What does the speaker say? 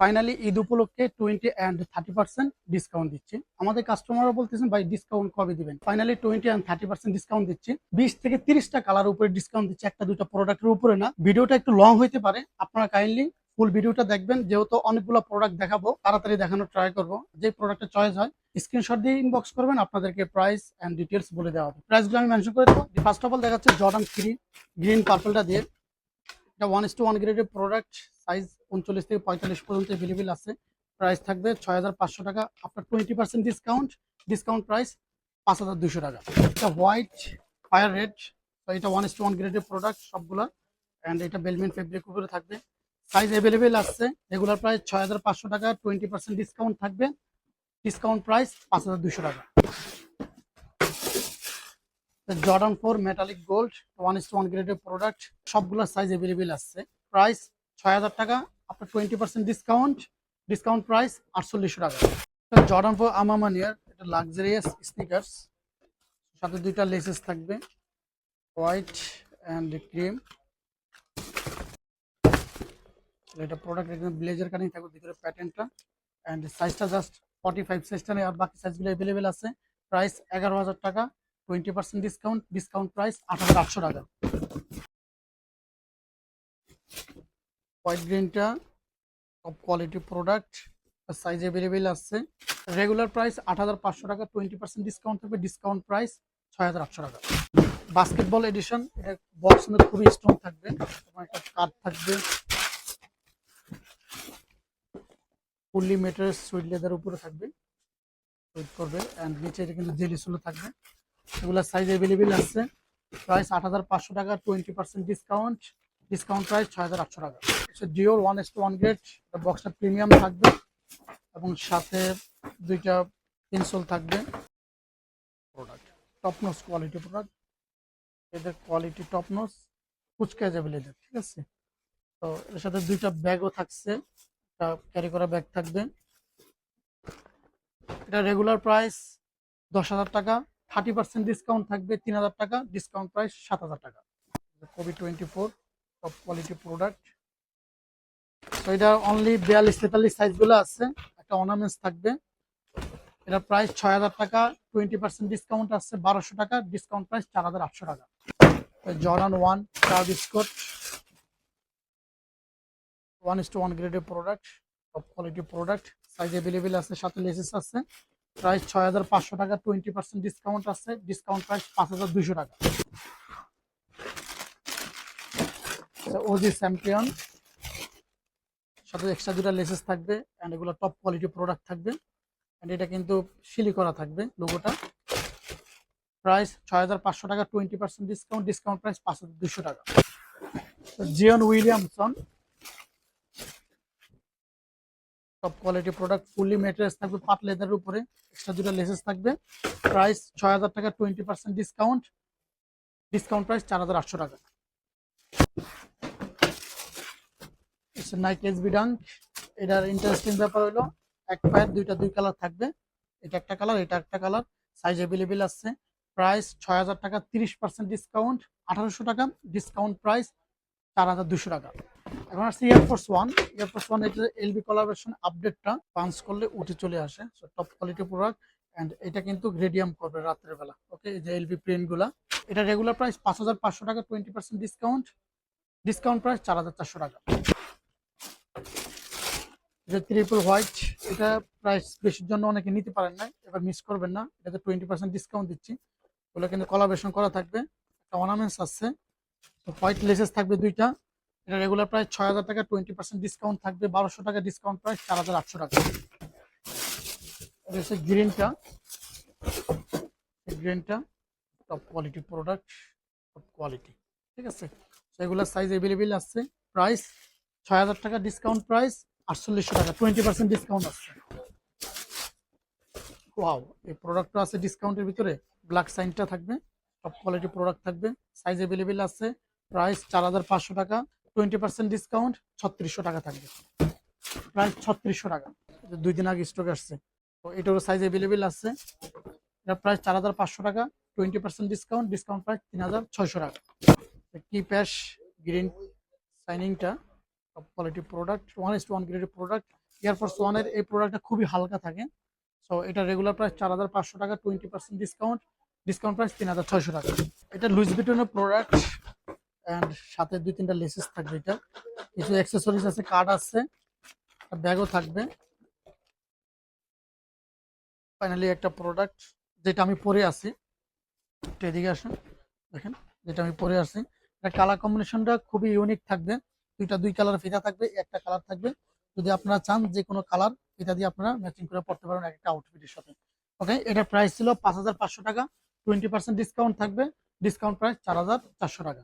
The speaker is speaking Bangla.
ফাইনালি ঈদ উপলক্ষে twenty and thirty percent discount দিচ্ছি। আমাদের কাস্টমাররা বলতেছেন, ভাই ডিসকাউন্ট কবে দিবেন? Finally twenty and thirty percent discount দিচ্ছি। বিশ থেকে তিরিশটা কালার উপরে ডিসকাউন্ট দিচ্ছি। একটা দুটো প্রোডাক্টের উপরে না। ভিডিওটা একটু লং হইতে পারে। আপনারা কাইন্ডলি ফুল ভিডিওটা দেখবেন। যেহেতু অনেকগুলো প্রোডাক্ট দেখাবো, তাড়াতাড়ি দেখানোর ট্রাই করব। যে প্রোডাক্টটা চয়েস হয় স্ক্রিনশট দিয়ে ইনবক্স করবেন। আপনাদেরকে প্রাইস অ্যান্ড ডিটেলস বলে দেওয়া হবে। প্রাইসগুলো আমি মেনশন করে দেবো ফার্স্ট অফ অল দেখাচ্ছে জর্ডান থ্রি গ্রিন পার্পলটা দিয়ে। এটা ওয়ান ইস টু ওয়ান গ্রেডের প্রোডাক্ট সাইজ উনচল্লিশ থেকে পঁয়তাল্লিশ পর্যন্ত অ্যাভেলেবেল আছে। প্রাইস থাকবে ছয় হাজার পাঁচশো টাকা। আপনার twenty percent discount discount price পাঁচ হাজার দুশো টাকা। এটা হোয়াইট ফায়ার রেড তো এটা ওয়ান টু ওয়ান গ্রেডের প্রোডাক্ট সবগুলা। অ্যান্ড এটা বেলমেন ফেব্রিক উপরে থাকবে। সাইজ অ্যাভেলেবেল আসছে রেগুলার প্রাইস ছয় হাজার পাঁচশো টাকা। টোয়েন্টি পার্সেন্ট ডিসকাউন্ট থাকবে। ডিসকাউন্ট প্রাইস পাঁচ হাজার দুশো টাকা। Jordan four metallic gold one is one গ্রেডের প্রোডাক্ট সবগুলোর সাইজ অ্যাভেলেবেল আসছে প্রাইস ছয় হাজার টাকা। আপনার twenty percent discount discount price আটচল্লিশশো টাকা। জর্ডান ফোর আমামানিয়ার এটা লাক্সারিয়াস স্নিকার্স সাথে দুইটা লেসেস থাকবে হোয়াইট অ্যান্ড ক্রিম এটা প্রোডাক্ট এখানে ব্লেজার কাটিং থাকবে, ভিতরে প্যাটার্নটা অ্যান্ড সাইজটা জাস্ট ফর্টি ফাইভ সাইজটা আর বাকি সাইজগুলো অ্যাভেলেবেল আছে। প্রাইস এগারো হাজার টাকা twenty percent discount discount price আট হাজার আটশো টাকা। হোয়াইট গ্রিনটা top quality product size available আছে। রেগুলার প্রাইস আট হাজার পাঁচশো টাকা টোয়েন্টি পার্সেন্ট ডিসকাউন্ট থাকবে ডিসকাউন্ট প্রাইস ছয় হাজার আটশো টাকা। বাস্কেটবল এডিশন এটা বক্স খুবই স্ট্রং থাকবে একটা কার্ড থাকবে। ফুললি মেটার সুইট লেদার উপরে থাকবে সুইট করবে অ্যান্ড নিচে এটা কিন্তু জেলি থাকবে। এগুলো সাইজ অ্যাভেলেবেল আছে। প্রাইস আট হাজার পাঁচশো টাকা twenty percent discount discount price ছয় হাজার আটশো টাকা। Dior one is to one grade বক্সটা প্রিমিয়াম থাকবে এবং সাথে দুইটা পেন্সিল থাকবে। Product top notch quality product এদের কোয়ালিটি টপনোস কুচকা যাবে এদের ঠিক আছে? তো এর সাথে দুইটা ব্যাগও থাকছে, একটা ক্যারি করা ব্যাগ থাকবে। এটা রেগুলার প্রাইস দশ হাজার টাকা থার্টি পার্সেন্ট ডিসকাউন্ট থাকবে তিন হাজার টাকা ডিসকাউন্ট প্রাইস সাত হাজার টাকা। Covid twenty four top quality product তো এটা অনলি বিয়াল্লিশ তেতাল্লিশ সাইজগুলো আছে। একটা অর্নামেন্টস থাকবে। এটা প্রাইস ছয় হাজার টাকা। টোয়েন্টি পার্সেন্ট ডিসকাউন্ট আসছে বারোশো টাকা। ডিসকাউন্ট প্রাইস চার হাজার আটশো টাকা। জর্ডান ওয়ান চা বিস্কুট ওয়ান ইস টু ওয়ান গ্রেডের product top quality product size available আছে, সাথে লেসেস আছে। প্রাইস ছয় হাজার পাঁচশো টাকা। টোয়েন্টি পার্সেন্ট ডিসকাউন্ট আছে। ডিসকাউন্ট প্রাইস পাঁচ হাজার দুশো টাকা। ওজি চ্যাম্পিয়ন সাথে এক্সট্রা দুটা লেসেস থাকবে অ্যান্ড এগুলো টপ কোয়ালিটি প্রোডাক্ট থাকবে অ্যান্ড এটা কিন্তু শিলি করা থাকবে লোগোটা প্রাইস ছয় হাজার পাঁচশো টাকা twenty percent discount discount price পাঁচ হাজার দুশো টাকা Zion Williamson top quality product fully materials থাকবে পাট লেদারের উপরে এক্সট্রা দুটো লেসেস থাকবে। প্রাইস ছয় হাজার টাকা twenty percent discount discount price চার হাজার আটশো টাকা। নাইক এসবি ডাঙ্ক এটার ইন্টারেস্টিং ব্যাপার হলো, এক পায়ের দুইটা, দুই কালার থাকবে। এটা একটা কালার এটা একটা কালার সাইজ অ্যাভেলেবেল আছে। প্রাইস ছয় হাজার টাকা, তিরিশ পার্সেন্ট ডিসকাউন্ট আঠারোশো টাকা ডিসকাউন্ট প্রাইস চার হাজার দুশো টাকা। এখন আসছে Air Force one Air Force one এটা এলবি কলাবেশন আপডেটটা পাঞ্চ করলে উঠে চলে আসে। টপ কোয়ালিটি প্রোডাক্ট অ্যান্ড এটা কিন্তু গ্রেডিয়াম করবে রাত্রের বেলা। ওকে এই যে এলবি প্রিন্টগুলা এটা রেগুলার প্রাইস পাঁচ হাজার পাঁচশো টাকা twenty percent discount discount price চার হাজার চারশো টাকা। যে ট্রিপল হোয়াইট এটা প্রাইস বেশির জন্য অনেকে নিতে পারেন না এবার মিস করবেন না। এটাতে টোয়েন্টি পার্সেন্ট ডিসকাউন্ট দিচ্ছি। ওগুলো কিন্তু কলাবেশন করা থাকবে। একটা অর্নামেন্টস আছে। হোয়াইট লেসেস থাকবে দুইটা। এটা রেগুলার প্রাইস ছয় হাজার টাকা টোয়েন্টি পার্সেন্ট ডিসকাউন্ট থাকবে। বারোশো টাকা ডিসকাউন্ট প্রাইস চার হাজার আটশো টাকা। এটা গ্রিনটা গ্রিনটা top quality product top quality ঠিক আছে? সেগুলোর সাইজ অ্যাভেলেবেল আসছে প্রাইস ছয় হাজার টাকা ডিসকাউন্ট প্রাইস আটচল্লিশশো টাকা টোয়েন্টি পার্সেন্ট ডিসকাউন্ট আসছে। ওয়াও এই প্রোডাক্টটা আছে ডিসকাউন্টের ভিতরে। ব্ল্যাক সাইনটা থাকবে টপ কোয়ালিটি প্রোডাক্ট থাকবে সাইজ অ্যাভেলেবেল আছে প্রাইস চার হাজার পাঁচশো টাকা টোয়েন্টি পার্সেন্ট ডিসকাউন্ট ছত্রিশশো টাকা থাকবে। প্রাইস ছত্রিশশো টাকা দুই দিন আগে স্টক আসছে। তো এটারও সাইজ অ্যাভেলেবেল আছে। এটা প্রাইস চার হাজার পাঁচশো টাকা twenty percent discount discount price তিন হাজার ছয়শো টাকা। কি প্যাশ green সাইনিংটা top quality product one is one গ্রেডের প্রোডাক্ট এয়ারফোর্স ওয়ানের এই প্রোডাক্টটা খুবই হালকা থাকে। সো এটা রেগুলার প্রাইস চার হাজার পাঁচশো টাকা twenty percent discount discount price তিন হাজার ছয়শো টাকা। এটা লুইস বিটনের প্রোডাক্ট অ্যান্ড সাথে দুই তিনটা লেসেস থাকবে এটা। কিছু অ্যাক্সেসরিজ আছে কার্ড আছে ব্যাগও থাকবে। ফাইনালি একটা প্রোডাক্ট যেটা আমি পরে আছি এদিকে আসুন, দেখেন, যেটা আমি পরে এটা কালার কম্বিনেশনটা খুবই ইউনিক থাকবে। দুইটা, দুই কালার ফিতা থাকবে, একটা কালার থাকবে। যদি আপনারা চান যে কোনো কালার ফিতা দিয়ে আপনারা ম্যাচিং করে পড়তে পারেন এক একটা আউটফিটের সাথে। ওকে এটা প্রাইস ছিল পাঁচ হাজার পাঁচশো টাকা। টোয়েন্টি ডিসকাউন্ট থাকবে। ডিসকাউন্ট প্রাইস চার হাজার চারশো টাকা।